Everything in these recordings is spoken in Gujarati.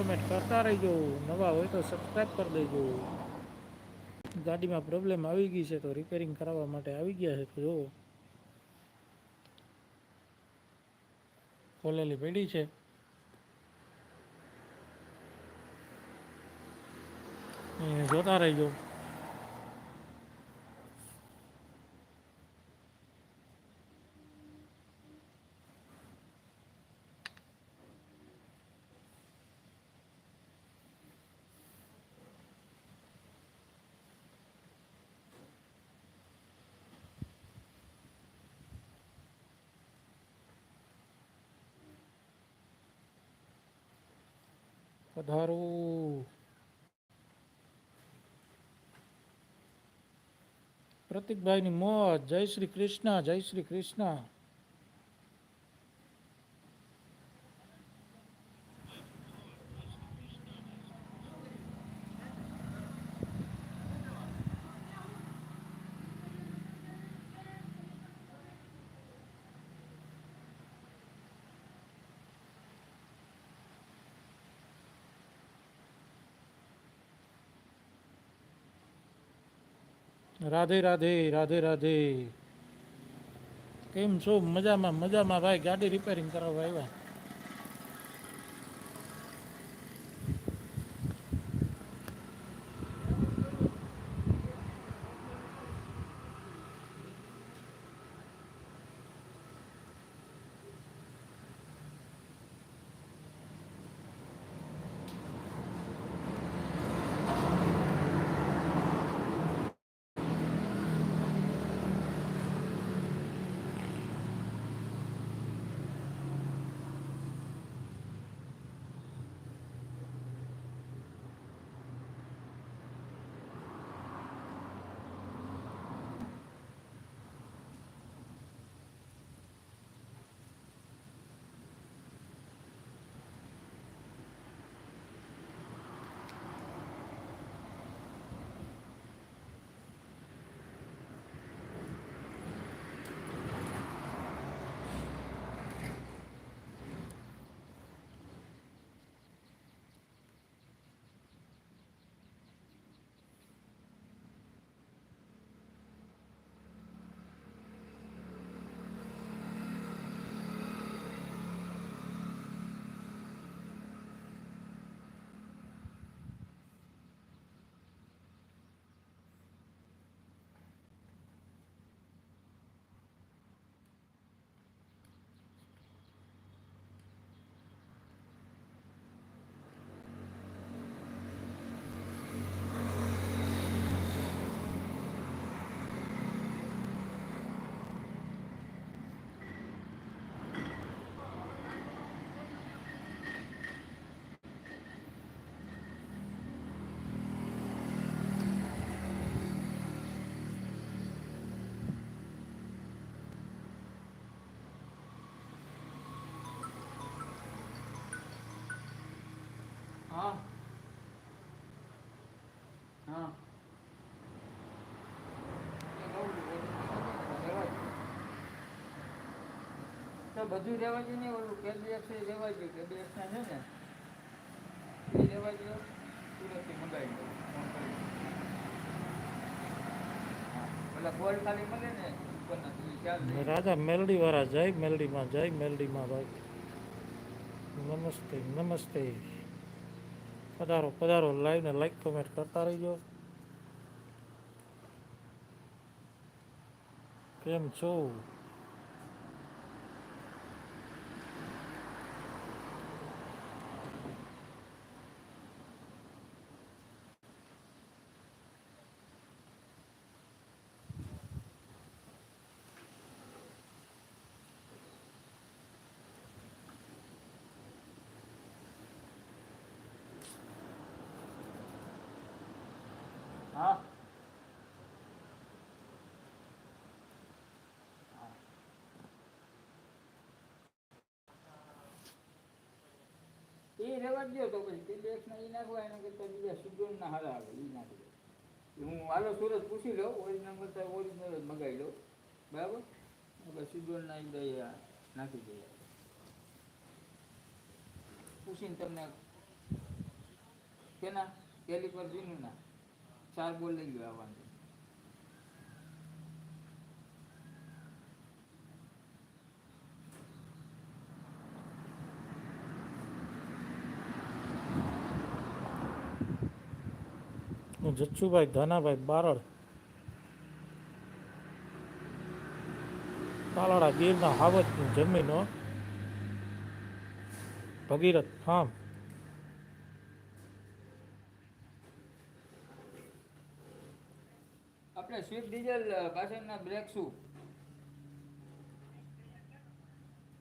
કોમેન્ટ કરતા રહીજો. નવા હોય તો સબસ્ક્રાઈબ કરી દેજો. ગાડીમાં પ્રોબ્લેમ આવી ગઈ છે તો રિપેરિંગ કરાવવા માટે આવી ગયા છે તો જુઓ ખોલેલી પેઢી છે. જોતા રહીજો. પધારો પ્રતિકભાઈની મોજ જય શ્રી કૃષ્ણ જય શ્રી કૃષ્ણ રાધે રાધે રાધે રાધે. કેમ છો? મજામાં મજામાં. ભાઈ ગાડી રિપેરિંગ કરાવવા આવ્યા. તો બધું રહેવા જોઈએ ને ઓલું કેબીએફ રહેવા જોઈએ કેબીએફ ના છે ને એ રહેવા જોઈએ સુરતથી મંગાવી. રાજા મેલડી વાળા જય, મેલડીમાં જય, મેલડીમાં ભાઈ નમસ્તે નમસ્તે. પધારો પધારો, લાઈવ ને લાઈક કમેન્ટ કરતા રહીજો. કેમ છો? રહેવા જ તો પછી તે ના ઈ નાખવા એના કરતા બીજા સુગર ના હારા આવે એ નાખી હું હાલો સુરત પૂછી લઉં ઓરિજિનલ કરતા ઓરિજિનલ જ મગાવી લઉં. બરાબર? એટલે સુગર ના ઈ નાખી દઈએ પૂછીને તમને કેના? કેલી પર જીનું ના. ચાર બોલ લઈ ગયો આવવાનું જચ્છુભાઈ, ધાનાભાઈ, બારડ. તાલાળા ગીરના હાવતની જમીનો. ભગીરથ ફાર્મ. આપણે સ્વિફ્ટ ડીઝલ પાછળના બ્રેક શું?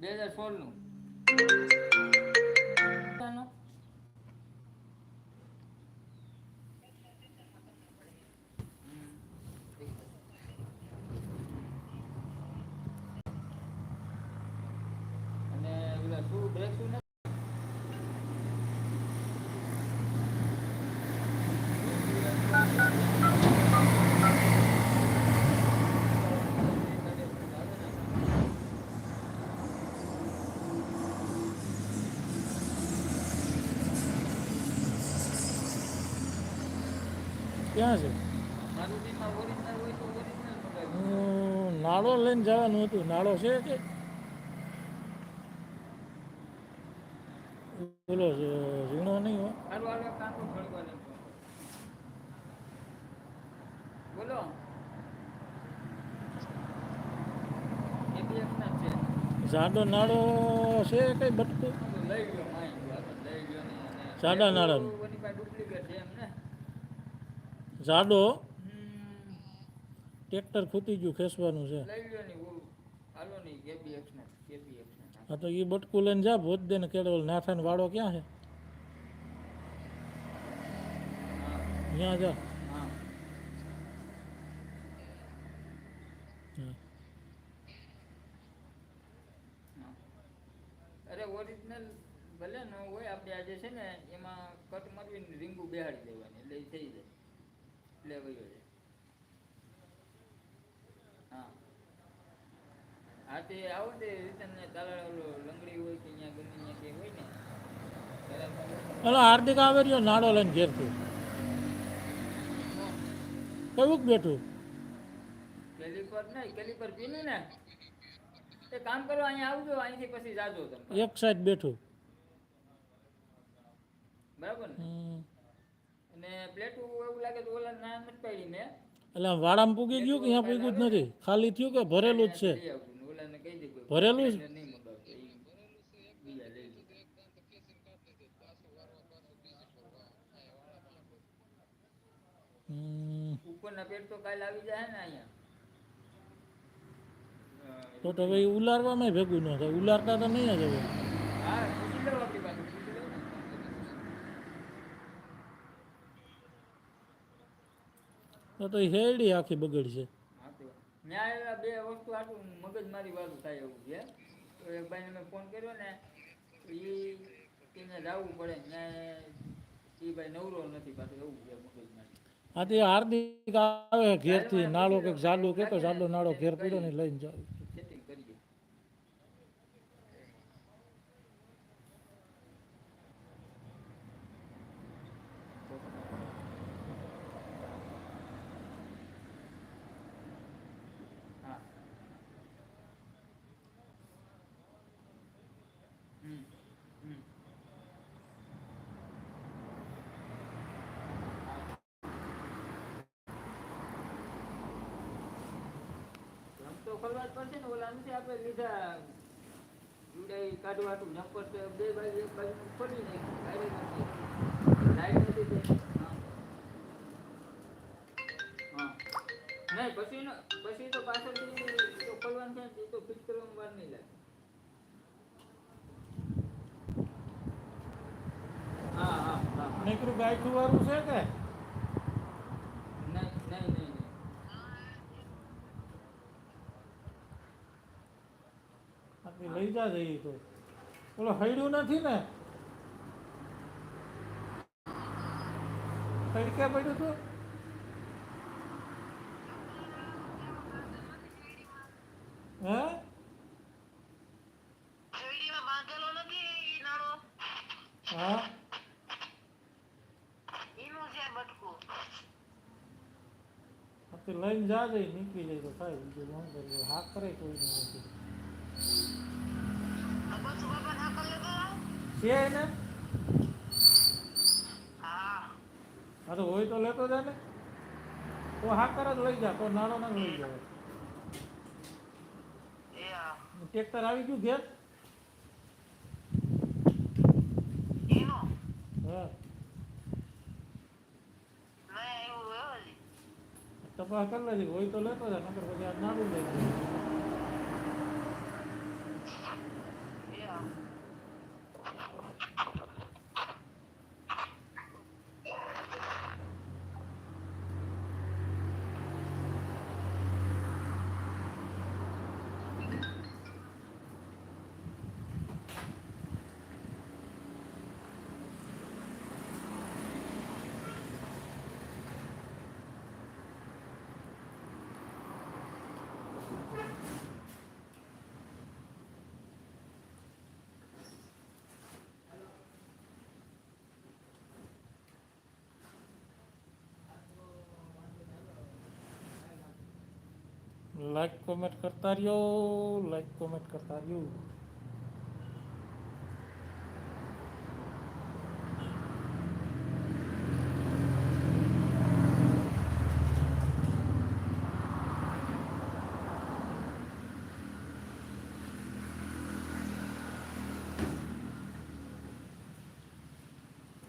બે હજાર સોળનું અને પેલા શું બ્રેક શું ને ક્યાં છે? નાળો લઈને જવાનું હતું. નાળો છે કે? બોલો ઝીણો નહીં હોય. બોલો. જાડો નાળો છે કઈ બટકું? સાદા નાળાનું. ઓની પાસે ડુપ્લિકેટ છે એમ ને જાડો. ટ્રેક્ટર ખૂટી ગયું ખેંચવાનું છે. હા તો એ બટકું લઈને જા ભોજ દે ને કેળવલ. નાથાને વાળો ક્યાં છે? હા. ત્યાં જા. અરે ઓરિજિનલ ભલે ન હોય આપણે આજે છે ને એમાં કટ મારવીને રીંગું બેહાડી દેવાની એટલે ઈ થઈ જાય એટલે વયો જાય. હા. હા તે આવો તે રિટર્ન ને તાલા લંગડી હોય કે અહીંયા ગમે અહીંયા કે હોય ને. અલા હાર્દિક આવે રહ્યો નાડો લઈને ઘેરથી કેવું બેઠું? કેલીપર નહીં કેલીપર પીનું ને. તે કામ કરો અહીંયા આવજો અહીંથી પછી જાજો તમે. એક સાઈડ બેઠું. બરાબર ને? હમ. અને પ્લેટું એવું લાગે તો ઓલા ના નથી પાડી મેં એટલે આમ વાડામાં પૂગી ગયું કે અહીંયા પૂગ્યું જ નથી ખાલી થયું કે ભરેલું જ છે લઈ આવજો ને ઓલાને કહી દે કોઈ ભરેલું જ? એને નહીં મંગાવતો ઈ બીજા લઈ લે હમ. ઉપરના પેટ તો કાલ આવી જાય ને અહીંયા તો તો હવે ઈ ઉલારવામાં ભેગું ન થાય ઉલારતા તો નહીં જ હવે હા પૂછી લો આપણી પાસે પૂછી લો ને તો તો હેડી આખી બગડશે ન્યાય બે વસ્તુ આટલું મગજ મારી વાળું થાય એવું છે. તો એક ભાઈને મેં ફોન કર્યો ને એ એને જવું પડે ન્યાય એ ભાઈ નવરો નથી પાછું એવું છે મગજ મારી. હા તે હાર્દિક આવે ઘેરથી નાળો કે ઝાડો કે તો ઝાડો નાળો ઘેર પડ્યો ને લઈને જાવ સેટિંગ કરીએ હા હમ હમ ખોલવા જ પડશે ને ઓલા નથી આપણે લીધા જુડાઈ કાઢવાતું જમ્પર તો બે બાજુ, એક બાજુ ખોલી નાખી. લાઈટ નથી નહીં, પછી પછી તો પાછળથી તો ખોલવાનું છે તો ફિટ કરવામાં વાર નહીં લાગે. હા હા નીકળું ગાયઠું વાળું છે કે? લઈ જા જઈએ તો. બોલો હૈડ્યું નથી ને? હૈડકે પડ્યું તું? હે? લઈને જા જઈ નીકળી જાય તો થાય. બીજું હા, કરે કોઈ નથી છે એને? હા તો હોય તો લેતો જાય ને તો હાકર જ લઈ જા તો નાનો ના લઈ જાય ટ્રેક્ટર આવી ગયું ઘેર? તપાસ કરી લેજે હોય તો લેતો જાય નકર પછી આ નાનું લઈ જાય લાઈક કોમેન્ટ કરતા રહ્યો લાઈક કોમેન્ટ કરતા રહ્યો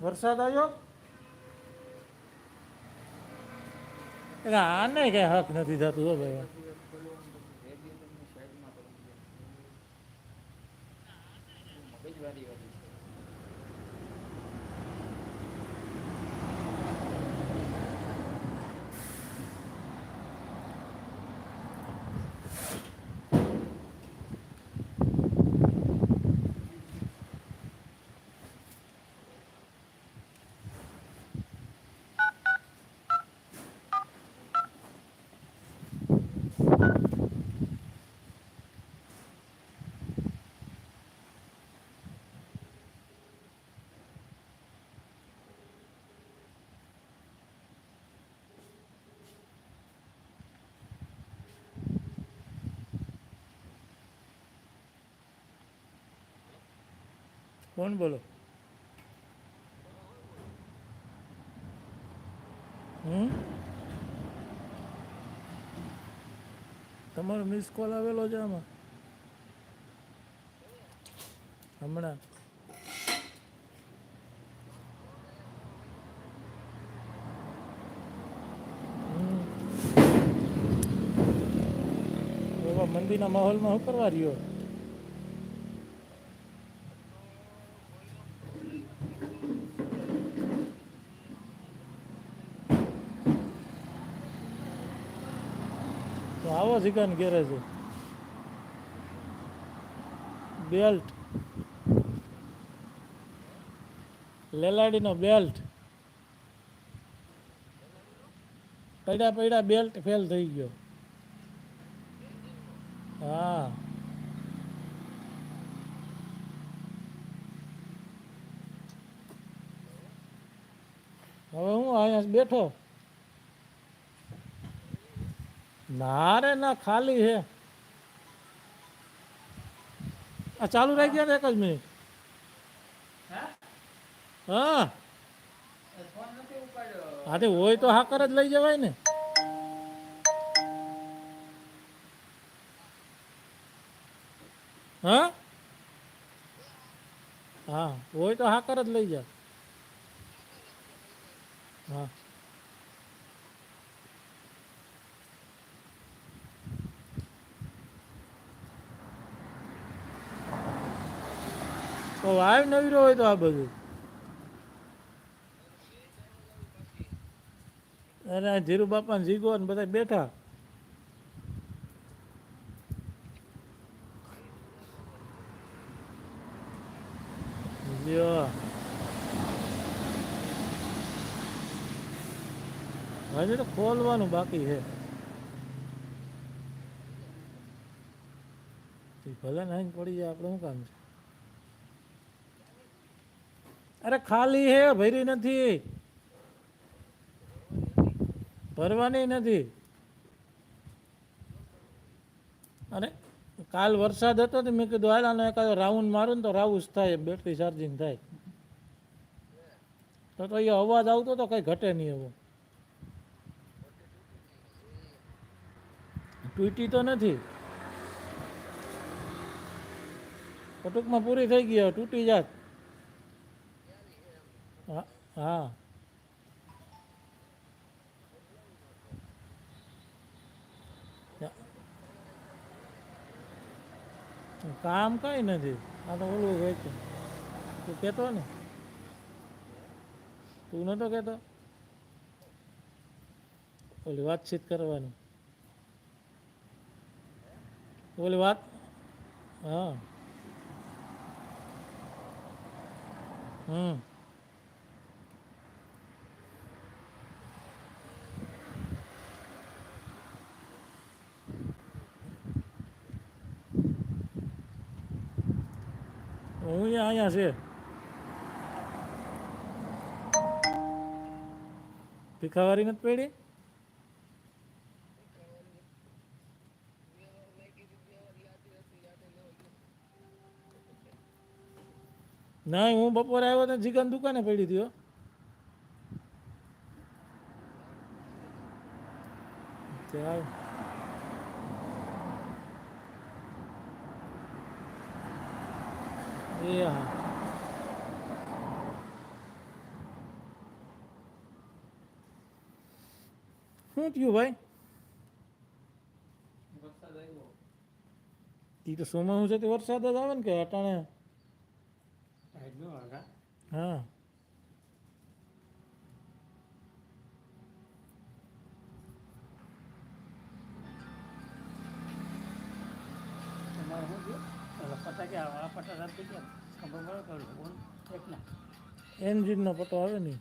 વરસાદ આવ્યો? એટલે આને કઈ હક નથી થતું હો ભાઈ. કોણ બોલો? હમ? તમારો મિસ કોલ આવેલો છે આમાં? હમણાં. હમ. મંદિરના માહોલમાં શું કરવા રહ્યો? આવો ચિકન ઘેરે છે બેલ્ટ. લેલાડીનો બેલ્ટ. પડ્યા પડ્યા બેલ્ટ ફેલ થઈ ગયો. હા. હવે હું અહીંયા બેઠો. ના રે ના ખાલી હે. આ ચાલુ રહી ગયા ને એક જ મિનિટ. હા? હા. તે હોય તો હાકર જ લઈ જવાય ને. હા? હા હોય તો હાકર જ લઈ જાય હા. તો નવી નવીરો હોય તો આ બધું. અરે ધીરુ બાપા ને જીગો ને બધા બેઠા. હજી તો ખોલવાનું બાકી છે. ભલે નહીં પડી જાય, આપણે શું કામ છે? અરે ખાલી હે, ભરી નથી. ભરવાની નથી. અને કાલ વરસાદ હતો તો મેં કીધું, હાલ આનો એકાદો રાઉન્ડ મારું ને તો રાઉસ થાય બેટરી ચાર્જિંગ થાય. તો તો એ અવાજ આવતો તો કંઈ ઘટે નહીં એવો. તૂટી તો નથી. ટૂંકમાં પૂરી થઈ ગઈ હવે, તૂટી જાત. હા કામ કઈ નથી. આ તો ઓલું છે. તું કહેતો ને? તું નતો કહેતો ઓલી વાતચીત કરવાની. ઓલી વાત, હા. હમ હું અહીંયા અહીંયા છે. ભીખાવારી નથી પડી? ના હું બપોરે આવ્યો તો જીગન દુકાને પડી હો ત્યાં એ હા. શું થયું ભાઈ? તી તો સોમાં છે તે વરસાદ જ આવે ને કે અટાણે? હા. એન્જિનનો પતો આવે ને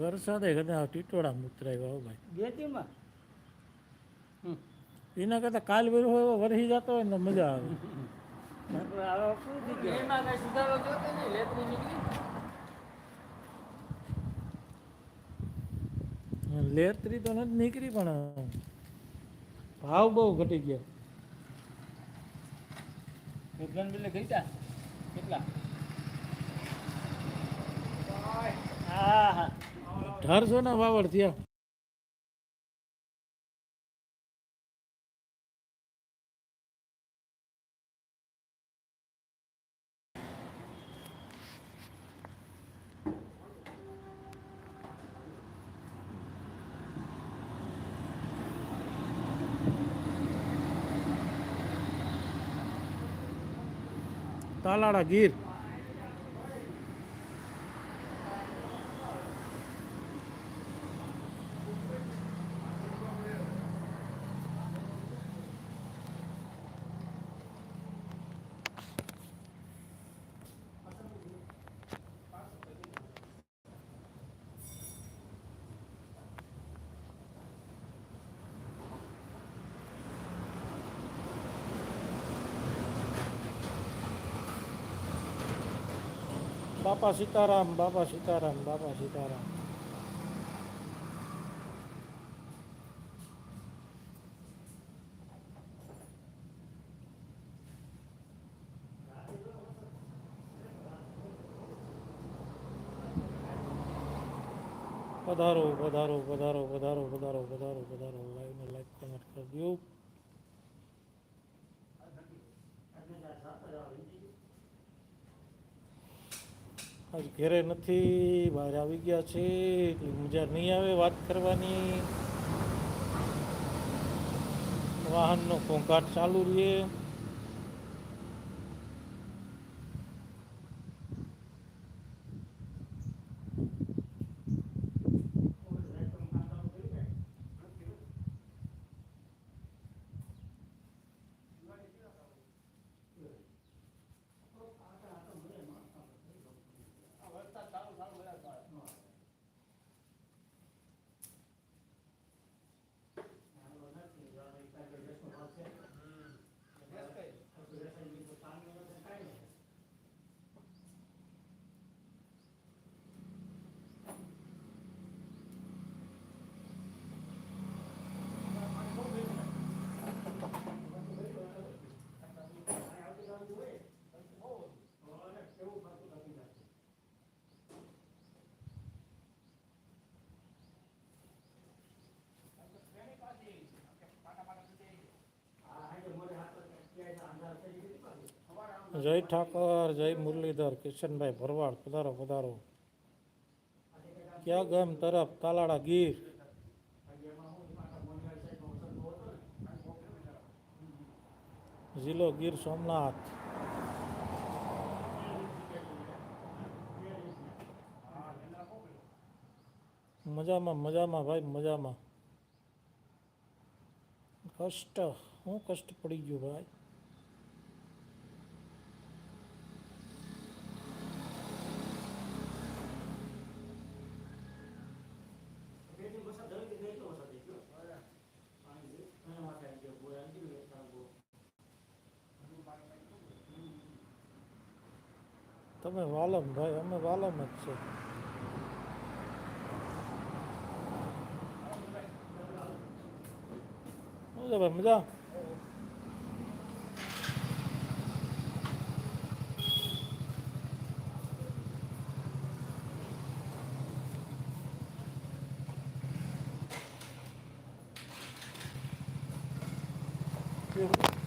વરસાદે કદાચ ટીટોળા મુતરાવ્યા હો ભાઈ. એના કરતાં કાલ વેરો એવો વરસી જતો હોય ને મજા આવે. એમાં કઈ સુધારો જોતો નહીં? લેતરી તો નથી નીકળી પણ ભાવ બહુ ઘટી ગયા. વિજ્ઞાન બિલે ગઈતા? કેટલા? હા હા. અઢારસો ના વાવડ થયા. તાલાળા ગીર. બાપા સીતારામ બાપા સીતારામ બાપા સીતારામ પધારો પધારો પધારો પધારો પધારો પધારો પધારો. લાઈવને લાઈક કમેન્ટ કરજો આજ ઘેરે નથી, બહાર આવી ગયા છે, એટલી મજા નહીં આવે વાત કરવાની. વાહનનો ઘોંઘાટ ચાલુ રહે. જય ઠાકર, જય મુરલીધર, કિશનભાઈ ભરવાડ, પધારો પધારો. ક્યાં ગામ તરફ તાલાળા ગીર? જિલ્લો ગીર સોમનાથ. મજામાં મજામાં ભાઈ, મજામાં. કષ્ટ, હું કષ્ટ પડી ગયું ભાઈ. તમે વાલમ ભાઈ અમે વાલમ જ છે શું છે ભાઈ મજા કેવું?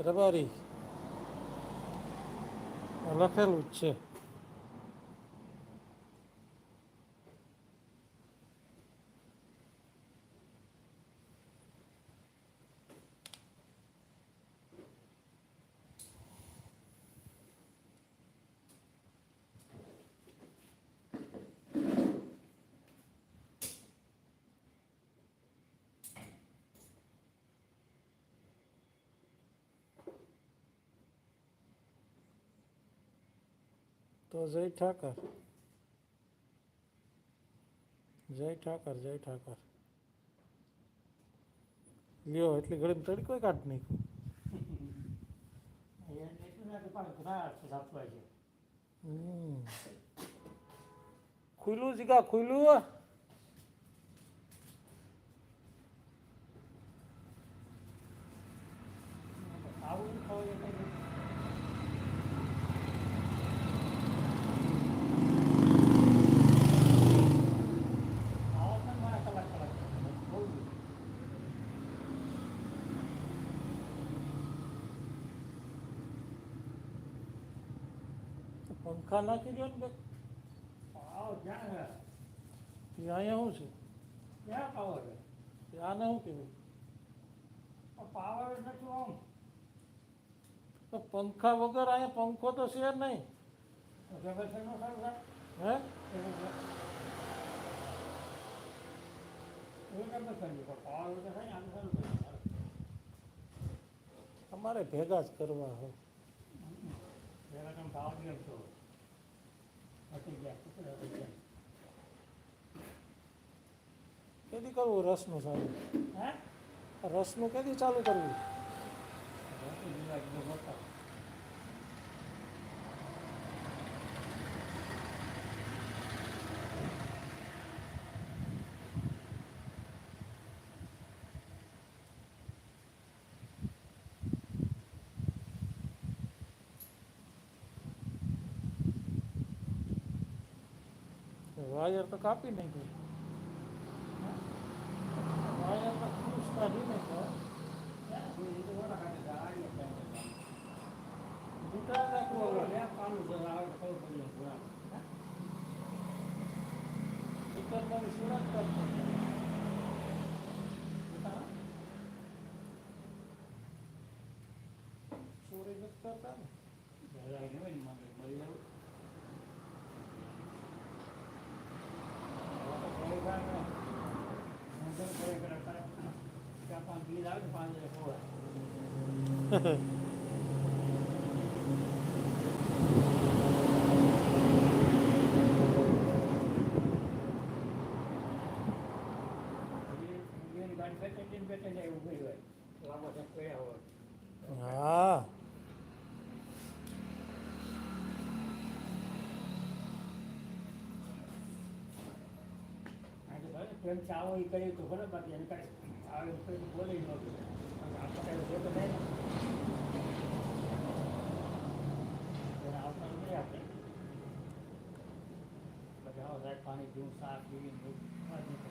રબારી. લખેલું જ છે. તો જય ઠાકર. જય ઠાકર જય ઠાકર. લ્યો, એટલી ઘડી તડકો કાઢ નાખ્યું. ખુલ્લું જીગા ખુલ્લું પંખા નાખી દો ને બે એ અહીંયા શું છે એ આને શું કહેવાય તો પંખા વગર અહીંયા પંખો તો છે જ નહીં હે અમારે ભેગા જ કરવા હોય કેદી કરવું રસનું ચાલુ રસનું કેદી ચાલુ કરવું? વાયર તો કાપી નાખ્યું. વાયર તો ખુશ કાઢી નાખ્યો. નથી કરતા ને? હા પ્રેમથી આવો એ કરીએ તો ભલે બાકી એને કાંઈ આવે એમ કંઈ બોલે ય નહોતું કારણ કે આપણે કાંઈ જોતો નહીં ને એને આવતા નહીં આપણે પછી આવો સાહેબ પાણી પીવું શાક પીવીને બધું ખાવા જ નીકળે.